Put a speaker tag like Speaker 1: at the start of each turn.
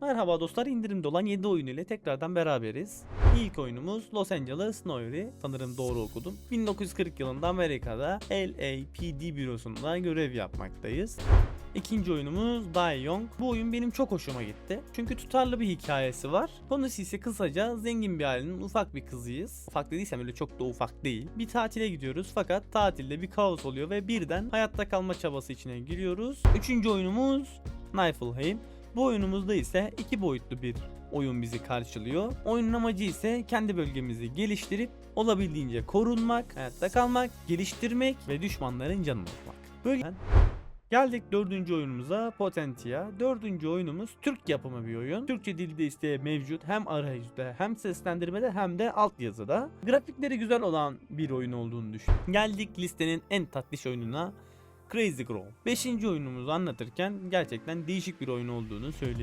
Speaker 1: Merhaba dostlar indirimde olan 7 oyun ile tekrardan beraberiz. İlk oyunumuz Los Angeles Snowy. Sanırım doğru okudum. 1940 yılında Amerika'da LAPD bürosunda görev yapmaktayız. İkinci oyunumuz Die Young. Bu oyun benim çok hoşuma gitti. Çünkü tutarlı bir hikayesi var. Konusu ise kısaca zengin bir ailenin ufak bir kızıyız. Ufak dediysem öyle çok da ufak değil. Bir tatile gidiyoruz fakat tatilde bir kaos oluyor ve birden hayatta kalma çabası içine giriyoruz. Üçüncü oyunumuz Niflheim. Bu oyunumuzda ise iki boyutlu bir oyun bizi karşılıyor. Oyunun amacı ise kendi bölgemizi geliştirip olabildiğince korunmak, hayatta kalmak, geliştirmek ve düşmanların canını okumak. Böyle Geldik dördüncü oyunumuza Potentia. Dördüncü oyunumuz Türk yapımı bir oyun. Türkçe dilde ise mevcut hem arayüzde hem seslendirmede hem de altyazıda. Grafikleri güzel olan bir oyun olduğunu düşün. Geldik listenin en tatlış oyununa Crazy Grow. Beşinci oyunumuzu anlatırken gerçekten değişik bir oyun olduğunu söyleyeyim.